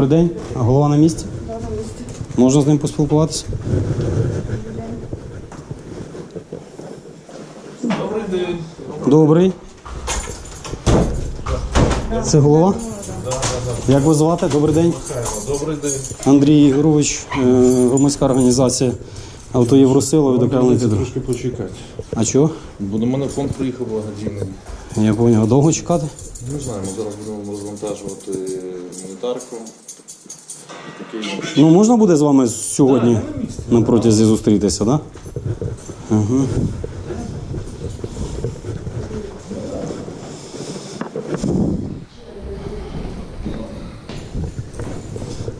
Добрий день. А голова на місці? Можна з ним поспілкуватися? Добрий день. Добрий. Це голова? Як вас звати? Добрий день. Добрий день. Андрій Ігорович, е, громадська організація Авто Євросила відокремлений підрозділ. Трошки почекати. А чого? Бо до мене фонд приїхав благодійний. Я поняв. Довго чекати? Не знаю, зараз будемо розвантажувати гуманітарку. Ну, можна буде з вами сьогодні на протязі зустрітися, так? Да? Угу.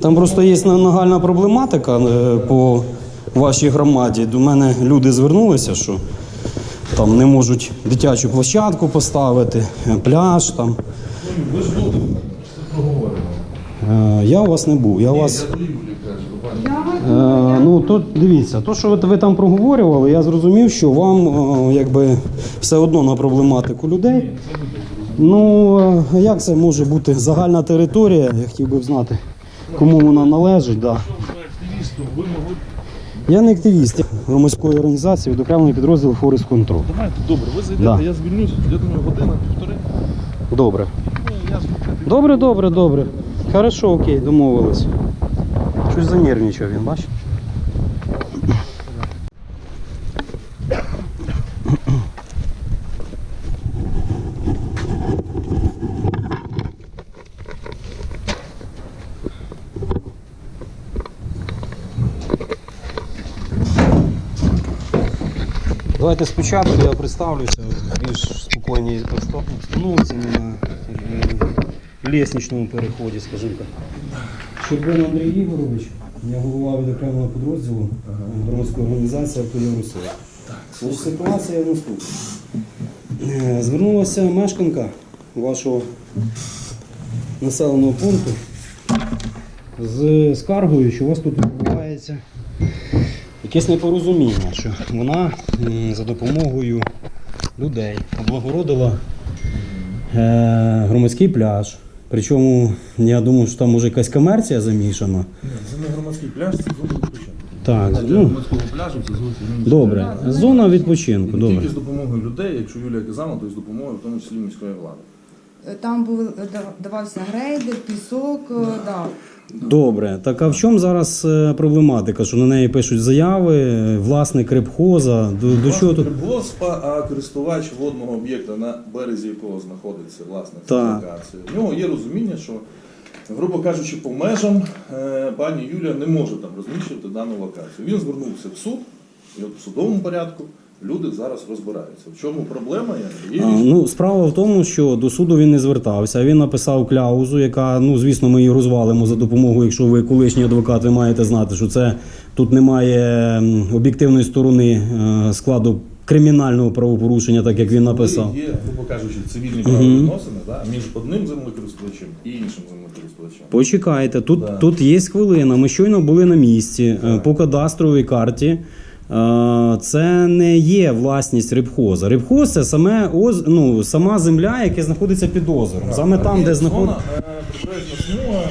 Там просто є нагальна проблематика е, по вашій громаді. До мене люди звернулися, що там не можуть дитячу площадку поставити, е, пляж там. Ви ж були, що проговоримо. Е, Я у вас не був. Я у вас. Е, ну то дивіться, то, що ви, ви там проговорювали, я зрозумів, що вам е, якби все одно на проблематику людей. Ну е, як це може бути загальна територія? Я хотів би знати, кому вона належить. Да. Я не активіст я громадської організації, відокремлений підрозділ Форест Контрол. Давайте, добре, ви зайдете, Да. я звільнюсь, я думаю, година, півтори. Добре. Ну, я. Добре, добре, добре. Хорошо, окей, домовились. Щось занервничав він, бачиш? Давайте спочатку я представлюся в більш спокійній обстановці на лісничному переході, скажімо так. Щербин Андрій Ігорович, я голова відокремленого підрозділу громадської організації «Автоєвросила». Значить, Ситуація наступна. Е, Звернулася мешканка вашого населеного пункту з скаргою, що у вас тут відбувається якесь непорозуміння, що вона за допомогою людей облагородила е, громадський пляж. Причому я думаю, що там може якась комерція замішана. Це не громадський пляж, це зона відпочинку. Так, Для ну, громадського пляжу це зовсім інше. добре. Зона відпочинку, І добре. тільки з допомогою людей, якщо Юлія казала, то з допомогою, в тому числі міської влади. Там був давався грейдер, пісок, е, да. Добре. Так а в чому зараз е, проблематика? Що на неї пишуть заяви, власник рибхоза, до, до чого тут? А користувач водного об'єкта, на березі якого знаходиться власник локації. В нього є розуміння, що, грубо кажучи, по межам е, пані Юлія не може там розміщувати дану локацію. Він звернувся в суд, і от в судовому порядку люди зараз розбираються. В чому проблема є? Ну, справа в тому, що до суду він не звертався. Він написав кляузу, яка, ну звісно, ми її розвалимо за допомогою. Якщо ви колишній адвокат, ви маєте знати, що це тут немає об'єктивної сторони е, складу кримінального правопорушення, так як він написав. Є, грубо кажучи, цивільні правовідносини да, між одним землекористувачем і іншим землекористувачем. Почекайте, тут, Да. тут є хвилина. Ми щойно були на місці е, по кадастровій карті. Е, Це не є власність рибхоза. Рибхоз це саме оз, ну, сама земля, яка знаходиться під озером. Саме там, де знаходиться. е, смуга,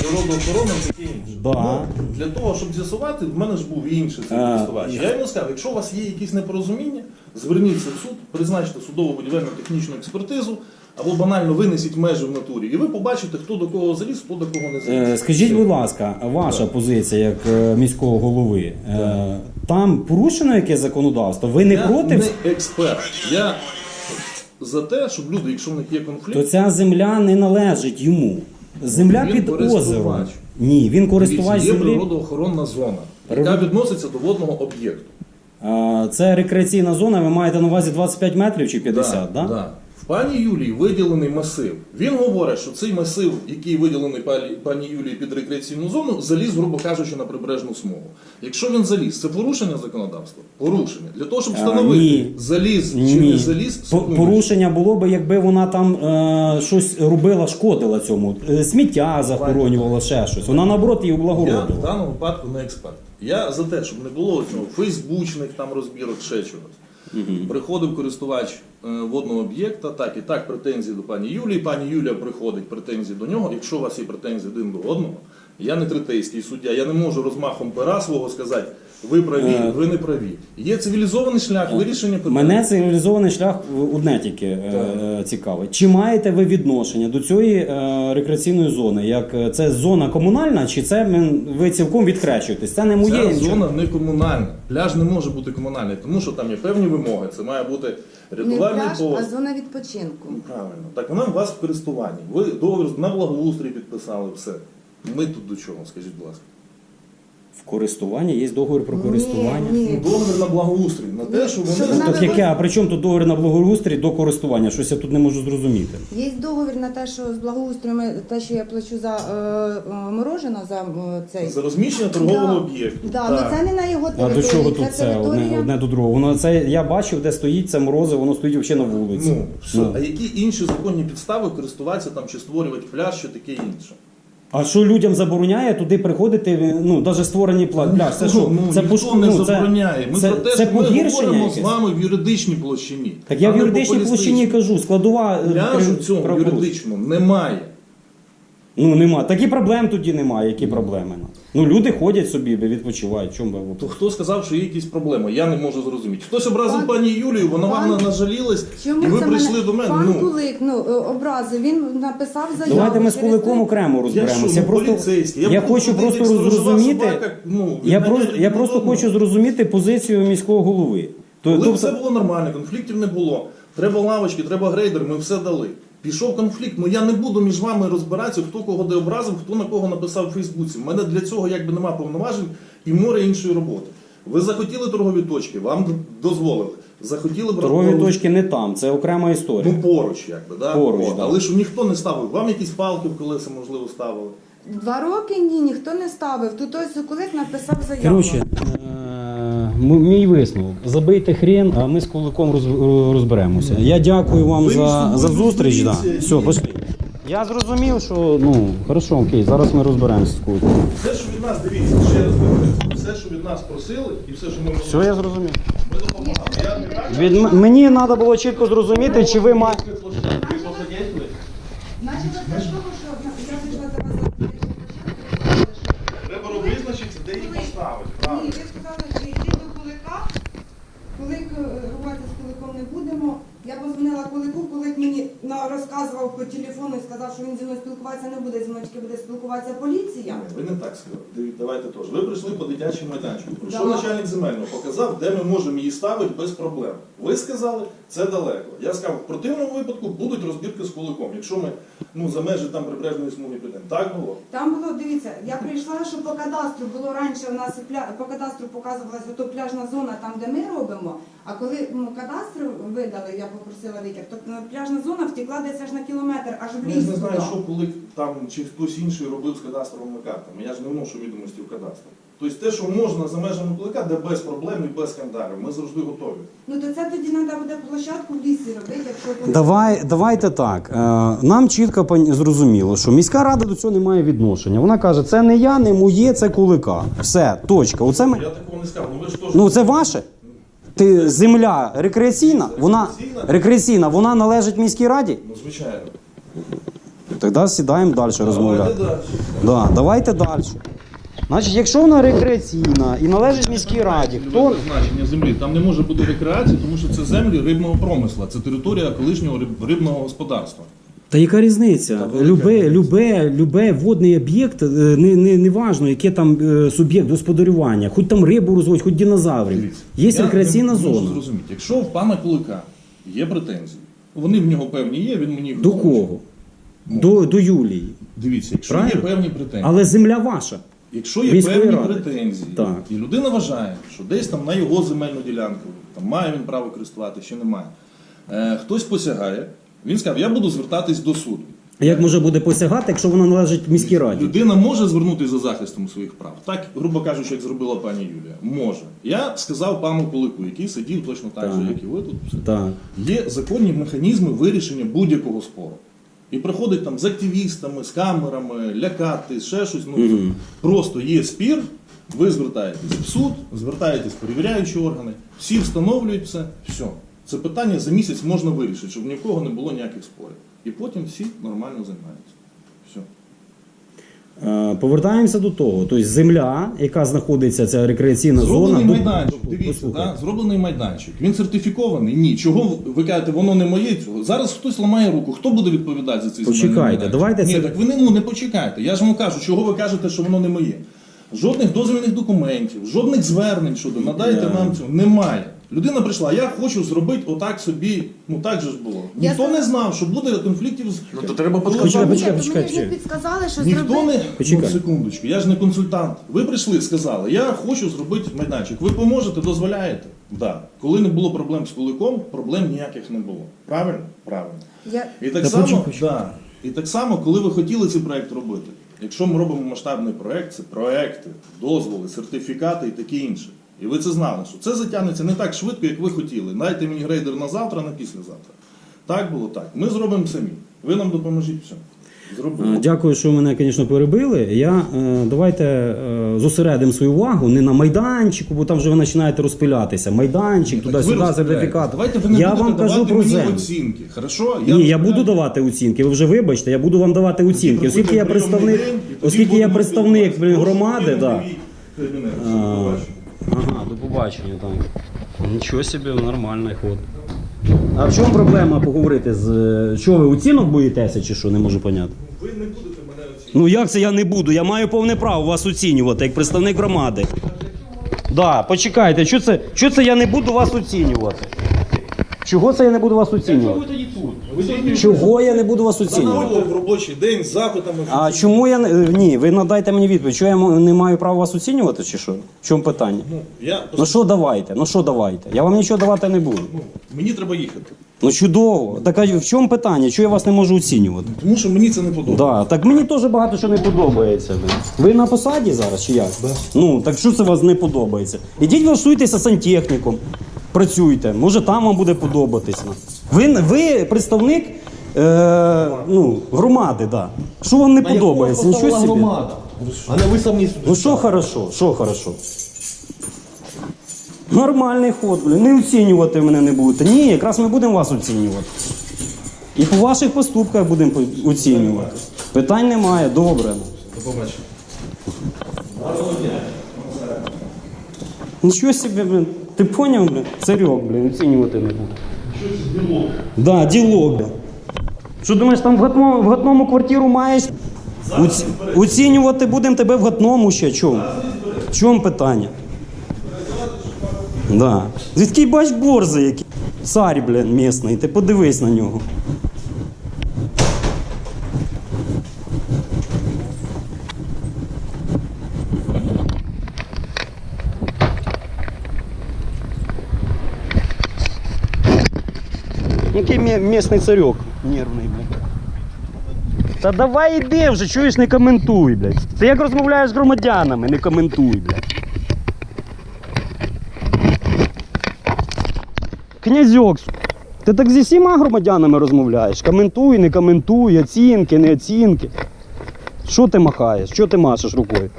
природоохорона і таке інше. Да. Ну, для того, щоб з'ясувати, в мене ж був і інший цей А, користувач. Я йому сказав, якщо у вас є якісь непорозуміння, зверніться в суд, призначте судово будівельну технічну експертизу або банально винесіть межі в натурі, і ви побачите, хто до кого заліз, хто до кого не заліз. Е, Скажіть, будь ласка, ваша позиція як е, міського голови. е, Там порушено якесь законодавство? Ви не я проти? не експерт. Я за те, щоб люди, якщо в них є конфлікт, То ця земля не належить йому. Земля Він під користувач. озером. Ні, він користувач є землі. природоохоронна зона, яка відноситься до водного об'єкту. А, Це рекреаційна зона, ви маєте на увазі 25 метрів чи 50, Да, да? да. Пані Юлії виділений масив. Він говорить, що цей масив, який виділений пані, Юлії під рекреаційну зону, заліз, грубо кажучи, на прибережну смугу. Якщо він заліз, це порушення законодавства? Порушення. Для того, щоб встановити, ні. заліз чи Ні. не заліз, По- Порушення було би, якби вона там е, щось робила, шкодила цьому. Е, Сміття захоронювала, ще щось. Вона наоборот її Я в даному випадку не експерт. Я за те, щоб не було цього фейсбучних там розбірок, ще чогось. Приходив користувач е, водного об'єкта, так і так претензії до пані Юлії. Пані Юлія приходить претензії до нього. Якщо у вас є претензії один до одного, я не третейський суддя, я не можу розмахом пера свого сказати, ви праві, Е. ви не праві. Є цивілізований шлях вирішення питання. Мене цивілізований шлях одне тільки е, цікавить. Чи маєте ви відношення до цієї е, рекреаційної зони? Як е, це зона комунальна, чи це ви цілком відкрещуєтесь? Це не моє. Ця нічого. зона не комунальна. Пляж не може бути комунальний, тому що там є певні вимоги. Це має бути Не рятувальний пляж, пост. а зона відпочинку. Ну, правильно. Так вона у вас в користуванні. Ви договір на благоустрій підписали, все. Ми тут до чого, скажіть, будь ласка. В користуванні є договір про користування. Ні, ні. Ну, договір на благоустрій, на те, що Що вони. Так яке, а при чому тут договір на благоустрій до користування? Щось я тут не можу зрозуміти. Є договір на те, що з благоустроєм, те, що я плачу за е, е, морожено, за е, цей. За розміщення торгового Да. об'єкту. Да, Так. ну це не на його А території. до чого тут це одне, територія. одне до другого? Воно це я бачив, де стоїть це морозиво, воно стоїть взагалі на вулиці. Ну, все. Ну. А які інші законні підстави користуватися там чи створювати пляж, чи таке інше? А що людям забороняє туди приходити, ну навіть створені пла- пляж? Це що? ну, це ніхто пош- не ну, це- забороняє. Ми це, про те, це що ми погіршення говоримо якесь? з вами в юридичній площині. Так я а в не юридичній популістичній. площині кажу, складова е, Пляжу цьому правопорушення. юридичному немає. Ну нема. Такі проблем тоді немає. Які проблеми? ну? Ну люди ходять собі, відпочивають. Чому То хто сказав, що є якісь проблеми? Я не можу зрозуміти. Хтось образив Пан- пані Юлію, вона пан- вам нажалілась, Чому і ви це прийшли мене? до мене. Пан ну, Кулик, ну, е, образив, він написав заяву. Давайте ми з через Куликом те- окремо я розберемося. що, Я ну, просто, поліцейський. я буду хочу ходити, просто як сторожова собака, ну, Я відганяти просто, я просто хочу зрозуміти позицію міського голови. То, Коли тобто- все було нормально, конфліктів не було. Треба лавочки, треба грейдер, ми все дали. Пішов конфлікт, ну я не буду між вами розбиратися, хто кого де образив, хто на кого написав у Фейсбуці. У мене для цього якби нема повноважень і море іншої роботи. Ви захотіли торгові точки, вам дозволили. Захотіли брати Торгові поруч- точки не там, це окрема історія. Ну поруч, якби, да? Поруч, От. да. Але ж ніхто не ставив. Вам якісь палки в колеса, можливо, ставили. Два роки ні, ніхто не ставив. Тут ось Кулик написав заяву. Коротше, е, мій висновок. Забийте хрен, а ми з Куликом роз- розберемося. Я дякую вам за, за зустріч. Да. Все, пошли. Я зрозумів, що ну хорошо, окей, зараз ми розберемося з Куликом. Все, що від нас, дивіться, ще раз говорю, все, що від нас просили, і все, що ми Все, я зрозумів. ми допомагали. Я не Від м- мені треба було чітко зрозуміти, чи ви маєте. ви посадєте. Значить, для того, що я прийшла до вас за Треба визначитися, де їх поставити. Ні, правильно. ви сказали, що йти до Кулика. Кулик е, рубати з Куликом не будемо. Я позвонила був коли мені розказував по телефону і сказав, що він зі мною спілкуватися не буде, зі мною тільки буде спілкуватися поліція. Ви не так сказали. Давайте теж. Ви прийшли по дитячому майданчику. Прийшов Да. начальник земельного, показав, де ми можемо її ставити без проблем. Ви сказали, це далеко. Я сказав, в противному випадку будуть розбірки з куликом. Якщо ми ну, за межі там прибережної смуги підемо. Так було? Там було, дивіться, я прийшла, що по кадастру було раніше у нас по кадастру показувалася ото пляжна зона, там де ми робимо. А коли ну, кадастр видали, я попросила витяг, то ну, пляжна зона втекла десь аж на кілометр, аж в Я ліс. ж не знаю, туди. що кулик там чи хтось інший робив з кадастровими картами. Я ж не вношу відомості в кадастр. Тобто те, що можна за межами кулика, де без проблем і без скандалів, ми завжди готові. Ну то це тоді треба буде площадку в лісі робити, якщо Давай, давайте так. Е, Нам чітко зрозуміло, що міська рада до цього не має відношення. Вона каже, це не я, не моє, це кулика. Все, точка. Оце ми... Я такого не сказав. Ну ви ж теж Ну це ваше. Ти земля рекреаційна, вона рекреаційна, вона належить міській раді. ну звичайно. Тоді сідаємо далі розмовляти. Давайте далі. Да, давайте далі. Значить, якщо вона рекреаційна і належить міській раді, хто значення землі? Там не може бути рекреації, тому що це землі рибного промисла, це територія колишнього рибного господарства. Та яка різниця? Любе, любе, любе водний об'єкт, е, не, не, не важно, яке там е, суб'єкт господарювання, хоч там рибу розводять, хоч динозаврів. Є я рекреаційна не можу зона. зрозуміти. Якщо в пана Кулика є претензії, вони в нього певні є, він мені їх До озвучив. кого? До, до Юлії. Дивіться, якщо Правильно? є певні претензії, Але земля ваша. якщо є міської певні ради. претензії, Так. і людина вважає, що десь там на його земельну ділянку там має він право користувати, чи не має, е, хтось посягає, він сказав, я буду звертатись до суду. Як може буде посягати, якщо вона належить міській раді? Людина може звернутися за захистом своїх прав. Так, грубо кажучи, як зробила пані Юлія. Може. Я сказав пану Кулику, який сидів точно так, Так. же, як і ви тут. Так. Є законні механізми вирішення будь-якого спору. І приходить там з активістами, з камерами, лякати, ще щось. Ну, Мгм. Просто є спір, Ви звертаєтесь в суд, звертаєтесь в перевіряючі органи, всі встановлюють все, все. Це питання за місяць можна вирішити, щоб ні в кого не було ніяких спорів. І потім всі нормально займаються. Все. Повертаємося до того. Тобто земля, яка знаходиться, ця рекреаційна Зроблений зона. ну, майданчик, дивіться, да? зроблений майданчик. Він сертифікований? Ні. Чого ви- кажете, воно не моє? Цього? Зараз хтось ламає руку. Хто буде відповідати за цей земельний Почекайте, майданчик? давайте Ні, це- так ви не, ну, не почекайте. Я ж вам кажу, чого ви кажете, що воно не моє. Жодних дозвільних документів, жодних звернень щодо надайте нам цього. Немає. Людина прийшла, я хочу зробити отак собі. Ну так же ж було. Я Ніхто не знав, що буде конфліктів з. Ну, то треба Почекай, почекай, то почекай, мені вже почекай. підсказали, що Ніхто зробити. не Почекай. ну, секундочку, я ж не консультант. Ви прийшли, сказали, я хочу зробити майданчик. Ви поможете, дозволяєте? Да. Коли не було проблем з куликом, проблем ніяких не було. Правильно? Правильно. Я... І так Та само, почекай, почекай. да. і так само, коли ви хотіли цей проект робити, якщо ми робимо масштабний проект, це проекти, дозволи, сертифікати і таке інше. І ви це знали, що це затягнеться не так швидко, як ви хотіли. Дайте мені грейдер на завтра, на післязавтра. Так було так. Ми зробимо самі. Ви нам допоможіть все. Е, Зробимо. Дякую, що мене, звісно, перебили. Я е, давайте е, зосередимо свою увагу не на майданчику, бо там вже ви починаєте розпилятися. Майданчик, туди-сюди, сертифікат. Давайте ви не я вам кажу про землю. оцінки. Хорошо? Ні, я буду давати оцінки. Ви вже вибачте, я буду вам давати оцінки. Оскільки я представник, оскільки я представник громади, да. Ага, до побачення так. Нічого собі, нормальний ход. А в чому проблема поговорити з. е, Що ви оцінок боїтеся чи що, не можу поняти? Ви не будете мене оцінювати. Ну як це я не буду? Я маю повне право вас оцінювати як представник громади. Да, почекайте, що це, що це я не буду вас оцінювати? Чого це я не буду вас оцінювати? тоді тут? Чого я не буду вас оцінювати? в робочий день з запитами. А чому я не. Ні, ви надайте мені відповідь. Що я м- не маю права вас оцінювати, чи що? В чому питання? Ну, я, Ну що давайте? Ну що давайте? Я вам нічого давати не буду. ну, мені треба їхати. Ну чудово. Так а в чому питання? Чого я вас не можу оцінювати? Тому що мені це не подобається. Да, так мені теж багато що не подобається. блін. Ви на посаді зараз чи як? Ну, так що це вас не подобається? Ідіть влаштуйтеся сантехніком, працюйте, може там вам буде подобатися. Ви, ви представник е, ну, громади, да. Що вам не подобається? Нічого собі. громада. А не ви самі сюди. Ну що хорошо, що хорошо? Нормальний ход, блін. Не оцінювати мене не будете. Ні, якраз ми будемо вас оцінювати. І по ваших поступках будемо оцінювати. Питань немає, добре. До побачення. Нічого собі, блін. Ти поняв, блін? Царьок, блін, оцінювати не буду. Да, ділок, блін. Що думаєш, там в гатному, в гатному квартиру маєш? Оці- Оцінювати будемо тебе в гатному ще. Чому? В чому питання? Да. Звідки бач борзи які? Цар, блін, місний, ти подивись на нього. Який місний царьок нервний, блядь. Та давай іди вже, чуєш, не коментуй, блядь. Це як розмовляєш з громадянами, не коментуй, блядь. Князьок, ти так зі всіма громадянами розмовляєш. Коментуй, не коментуй, оцінки, не оцінки. Що ти махаєш? Що ти машеш рукою?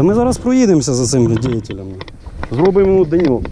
Та ми зараз проїдемося за цими діятелями. Зробимо йому деньок.